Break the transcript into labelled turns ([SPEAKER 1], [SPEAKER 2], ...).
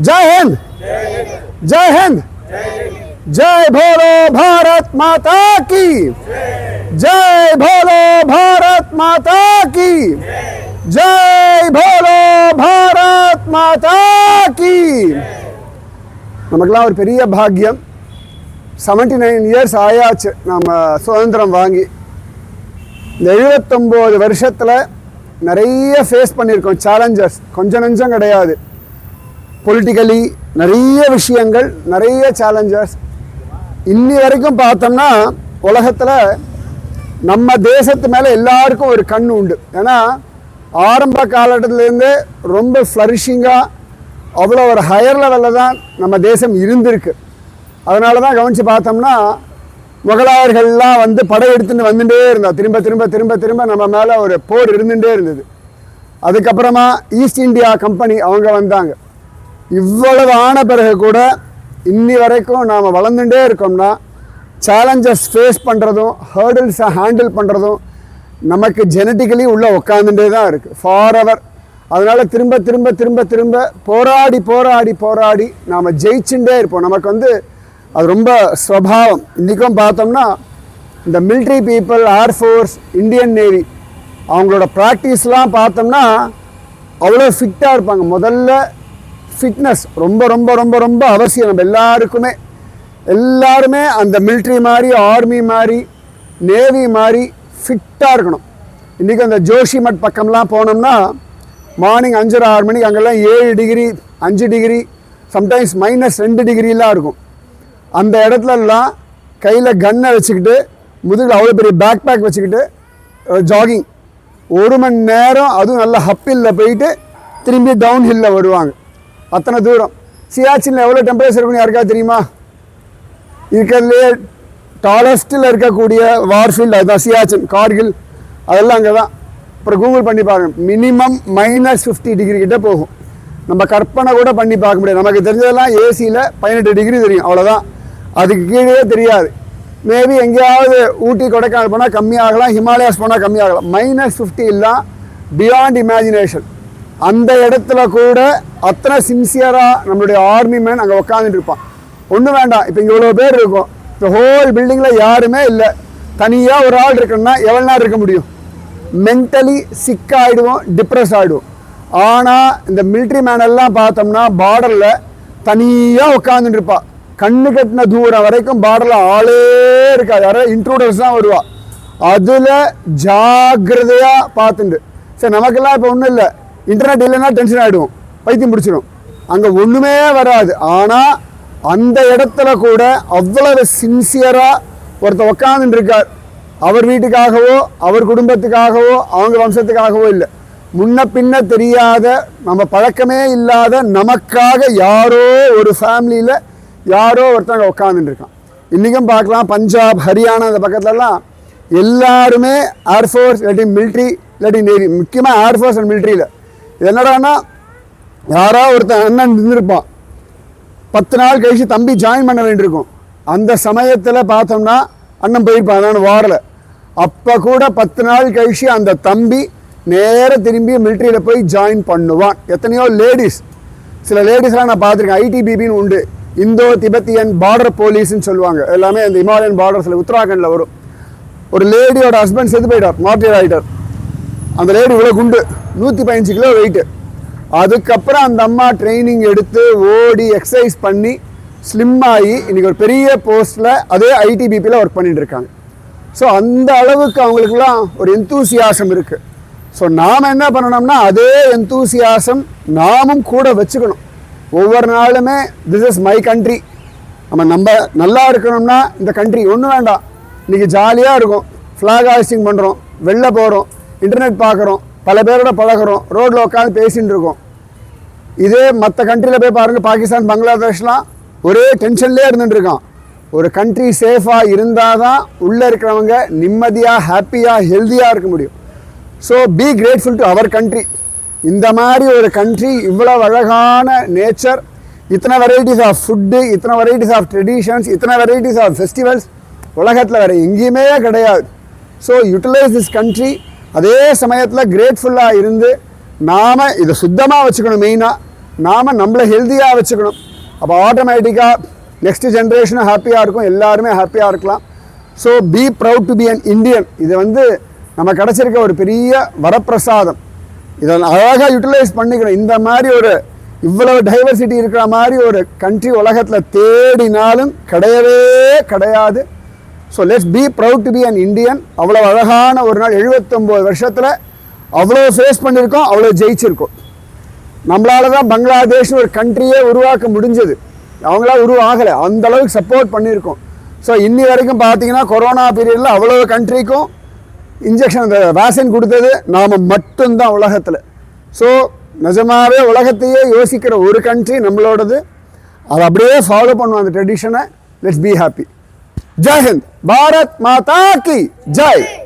[SPEAKER 1] जय हिंद जय हिंद जय भोलो भारत माता की जय भोलो भारत माता की जय भोलो भारत माता की நமக்கெல்லாம் ஒரு பெரிய பாக்கியம் செவன்டி நைன் இயர்ஸ் ஆயாச்சு நம்ம சுதந்திரம் வாங்கி இந்த எழுபத்தொம்போது வருஷத்தில் நிறைய ஃபேஸ் பண்ணியிருக்கோம் சேலஞ்சஸ் கொஞ்சம் நெஞ்சம் கிடையாது பொலிட்டிக்கலி நிறைய விஷயங்கள் நிறைய சேலஞ்சஸ் இன்னி வரைக்கும் பார்த்தோம்னா உலகத்தில் நம்ம தேசத்து மேலே எல்லாருக்கும் ஒரு கண் உண்டு. ஏன்னா ஆரம்ப காலகட்டத்திலேருந்தே ரொம்ப ஃப்ளரிஷிங்காக அவ்வளோ ஒரு ஹையர் லெவலில் தான் நம்ம தேசம் இருந்திருக்கு. அதனால தான் கவனித்து பார்த்தோம்னா முகலாயர்கள்லாம் வந்து படையெடுத்துன்னு வந்துட்டே இருந்தா. திரும்ப திரும்ப திரும்ப திரும்ப நம்ம மேலே ஒரு போர் இருந்துகிட்டே இருந்தது. அதுக்கப்புறமா ஈஸ்ட் இந்தியா கம்பெனி அவங்க வந்தாங்க. இவ்வளவு ஆன பிறகு கூட இன்னி வரைக்கும் நாம் வளர்ந்துட்டே இருக்கோம்னா சேலஞ்சஸ் ஃபேஸ் பண்ணுறதும் ஹேர்டில்ஸை ஹேண்டில் பண்ணுறதும் நமக்கு ஜெனட்டிக்கலி உள்ளே உட்காந்துட்டே தான் இருக்குது ஃபார் அவர் அதனால் திரும்ப திரும்ப திரும்ப திரும்ப போராடி போராடி போராடி நாம் ஜெயிச்சுட்டே இருப்போம். நமக்கு வந்து அது ரொம்ப ஸ்வபாவம் இன்றைக்கும் பார்த்தோம்னா இந்த military people air force Indian navy அவங்களோட ப்ராக்டிஸ்லாம் பார்த்தோம்னா அவ்வளோ ஃபிட்டாக இருப்பாங்க. முதல்ல ஃபிட்னஸ் ரொம்ப ரொம்ப ரொம்ப ரொம்ப அவசியம். நம்ம எல்லாருக்குமே எல்லாருமே அந்த மிலிட்ரி மாதிரி ஆர்மி மாதிரி நேவி மாதிரி ஃபிட்டாக இருக்கணும். இன்றைக்கி அந்த ஜோஷிமட் பக்கம்லாம் போனோம்னா மார்னிங் அஞ்சரை ஆறு மணிக்கு அங்கெல்லாம் ஏழு டிகிரி அஞ்சு டிகிரி சம்டைம்ஸ் மைனஸ் ரெண்டு டிகிரிலாம் இருக்கும். அந்த இடத்துலலாம் கையில் கன்னை வச்சுக்கிட்டு முதுகில் அவ்வளோ பெரிய பேக் பேக் வச்சுக்கிட்டு ஜாகிங் ஒரு மணி நேரம் அதுவும் நல்லா ஹப்பில்ல போயிட்டு திரும்பி டவுன் ஹில்லில் வருவாங்க. அத்தனை தூரம். சியாச்சினில் எவ்வளோ டெம்பரேச்சர் இருக்குன்னு யாருக்கா தெரியுமா? இருக்கிறதுலே டாலஸ்ட்டில் இருக்கக்கூடிய வார்ஃபீல்டு அதுதான் சியாச்சின் கார்கில். அதெல்லாம் அங்கே தான் அப்புறம் கூகுள் பண்ணி பாருங்க. மினிமம் மைனஸ் ஃபிஃப்டி டிகிரி கிட்டே போகும். நம்ம கற்பனை கூட பண்ணி பார்க்க முடியாது. நமக்கு தெரிஞ்சதெல்லாம் ஏசியில் பதினெட்டு டிகிரி தெரியும். அவ்வளோதான் அதுக்கு கீழே தெரியாது. மேபி எங்கேயாவது ஊட்டி கொடைக்கானல் போனால் கம்மியாகலாம். ஹிமாலயாஸ் போனால் கம்மியாகலாம். மைனஸ் ஃபிஃப்டி இல்லாம் பியாண்ட் இமேஜினேஷன் அந்த இடத்துல கூட அத்தனை சின்சியராக நம்மளுடைய ஆர்மி மேன் அங்கே உட்காந்துட்டு இருப்பான். ஒன்றும் வேண்டாம். இப்போ இங்கே இவ்வளோ பேர் இருக்கும். இந்த ஹோல் பில்டிங்கில் யாருமே இல்லை. தனியாக ஒரு ஆள் இருக்குன்னா எவ்வளோ நேரம் இருக்க முடியும்? மென்டலி சிக் ஆகிடுவோம் டிப்ரெஸ் ஆகிடுவோம் ஆனால் இந்த மிலிட்ரி மேனெல்லாம் பார்த்தோம்னா பார்டரில் தனியாக உட்காந்துட்டு இருப்பா. கண்ணு கட்டின தூரம் வரைக்கும் பார்டரில் ஆளே இருக்காது. யாராவது இன்ட்ரூடர்ஸ் தான் வருவா. அதில் ஜாக்கிரதையாக பார்த்துண்டு. சரி நமக்கெல்லாம் இப்போ ஒன்றும் இல்லை. இன்டர்நெட் இல்லைன்னா டென்ஷன் ஆகிடுவோம் பைத்தியம் பிடிச்சிடும் அங்கே ஒன்றுமே வராது. ஆனால் அந்த இடத்துல கூட அவ்வளவு சின்சியராக ஒருத்தர் உக்காந்துட்டு இருக்கார் அவர் வீட்டுக்காகவோ அவர் குடும்பத்துக்காகவோ அவங்க வம்சத்துக்காகவோ இல்லை. முன்ன பின்ன தெரியாத நம்ம பழக்கமே இல்லாத நமக்காக யாரோ ஒரு ஃபேமிலியில் யாரோ ஒருத்தவங்க உட்காந்துட்டு இருக்கான் இன்றைக்கும் பார்க்கலாம் பஞ்சாப் ஹரியானா அந்த பக்கத்துலலாம் எல்லாருமே ஏர்ஃபோர்ஸ் இல்லாட்டி மிலிட்ரி இல்லாட்டி நேவி முக்கியமாக ஏர்ஃபோர்ஸ் அண்ட் மிலிட்ரியில் என்னடான்னா யாரோ ஒருத்தன் அண்ணன் நின்றுருப்பான் பத்து நாள் கழிச்சு தம்பி ஜாயின் பண்ண வேண்டியிருக்கும். அந்த சமயத்தில் பார்த்தோம்னா அண்ணன் போயிருப்பான் நான் வாரில். அப்போ கூட பத்து நாள் கழிச்சு அந்த தம்பி நேராக திரும்பி மிலிட்ரியில் போய் ஜாயின் பண்ணுவான். எத்தனையோ லேடிஸ் சில லேடிஸ்லாம் நான் பார்த்துருக்கேன். ஐடிபிபின்னு உண்டு. இந்தோ திபெத்தியன் பார்டர் போலீஸ்னு சொல்லுவாங்க. எல்லாமே அந்த இமாலயன் பார்டர்ஸில் உத்தராகண்டில் வரும். ஒரு லேடியோட ஹஸ்பண்ட் செத்து போயிட்டார். மார்டியர் ஆகிட்டார் அந்த லேடி இவ்வளோ குண்டு. நூற்றி பதினஞ்சு கிலோ வெயிட்டு அதுக்கப்புறம் அந்த அம்மா ட்ரைனிங் எடுத்து ஓடி எக்ஸசைஸ் பண்ணி ஸ்லிம் ஆகி இன்றைக்கி ஒரு பெரிய போஸ்ட்டில் அதே ஐடிபிபியில் ஒர்க் பண்ணிட்டு இருக்காங்க. ஸோ அந்த அளவுக்கு அவங்களுக்குலாம் ஒரு எந்தூசியாசம் இருக்குது ஸோ நாம் என்ன பண்ணணும்னா அதே எந்தூசியாசம் நாமும் கூட வச்சுக்கணும். ஒவ்வொரு நாளுமே திஸ் இஸ் மை கண்ட்ரி நம்ம நம்ம நல்லா இருக்கணும்னா இந்த கண்ட்ரி ஒன்றும் வேண்டாம். இன்றைக்கி ஜாலியாக இருக்கும். ஃப்ளாக் ஹாஸ்டிங் பண்ணுறோம் வெளில போகிறோம் இன்டர்நெட் பார்க்குறோம் பல பேரோட பழகுறோம். ரோட்டில் உட்காந்து பேசிகிட்டு இருக்கோம் இதே மற்ற கண்ட்ரியில் போய் பாருங்கள் பாகிஸ்தான் பங்களாதேஷ்லாம் ஒரே டென்ஷன்லேயே இருந்துட்டுருக்கான் ஒரு கண்ட்ரி சேஃபாக இருந்தால் தான் உள்ளே இருக்கிறவங்க நிம்மதியாக ஹாப்பியாக ஹெல்த்தியாக இருக்க முடியும். So be grateful to our country இந்த மாதிரி ஒரு கண்ட்ரி இவ்வளோ அழகான நேச்சர் இத்தனை வெரைட்டிஸ் ஆஃப் ஃபுட்டு இத்தனை வெரைட்டிஸ் ஆஃப் ட்ரெடிஷன்ஸ் இத்தனை வெரைட்டிஸ் ஆஃப் ஃபெஸ்டிவல்ஸ் உலகத்தில் வேறு எங்கேயுமே கிடையாது. ஸோ யூட்டிலைஸ் திஸ் கண்ட்ரி அதே சமயத்தில் கிரேட்ஃபுல்லாக இருந்து நாம் இதை சுத்தமாக வச்சுக்கணும் மெயினாக நாம் நம்மளை ஹெல்த்தியாக வச்சுக்கணும். அப்போ ஆட்டோமேட்டிக்காக நெக்ஸ்ட் ஜென்ரேஷனும் ஹாப்பியாக இருக்கும். எல்லாருமே ஹாப்பியாக இருக்கலாம். So be proud to be an Indian இது வந்து நம்ம கிடச்சிருக்க ஒரு பெரிய வரப்பிரசாதம். இதை அழகாக யூட்டிலைஸ் பண்ணிக்கணும். இந்த மாதிரி ஒரு இவ்வளவு டைவர்சிட்டி இருக்கிற மாதிரி ஒரு கண்ட்ரி உலகத்தில் தேடினாலும் கிடையவே கிடையாது. So let's be proud to be an Indian அவ்வளோ அழகான ஒரு நாள் 79 வருஷத்தில் அவ்வளோ ஃபேஸ் பண்ணியிருக்கோம் அவ்வளோ ஜெயிச்சிருக்கோம். நம்மளால தான் பங்களாதேஷ் ஒரு கண்ட்ரியே உருவாக்க முடிஞ்சது. அவங்களா உருவாகலை அந்த அளவுக்கு சப்போர்ட் பண்ணியிருக்கோம். ஸோ இன்னி வரைக்கும் பார்த்தீங்கன்னா கொரோனா பீரியடில் அவ்வளோ கண்ட்ரிக்கும் இன்ஜெக்ஷன் அந்த வேக்சின் கொடுத்தது நாம் மட்டும்தான் உலகத்தில். ஸோ நிஜமாகவே உலகத்தையே யோசிக்கிற ஒரு கண்ட்ரி நம்மளோடது. அதை அப்படியே ஃபாலோ பண்ணுவோம் அந்த ட்ரெடிஷனை லெட்ஸ் பி ஹாப்பி ஜெய் भारत माता की जय।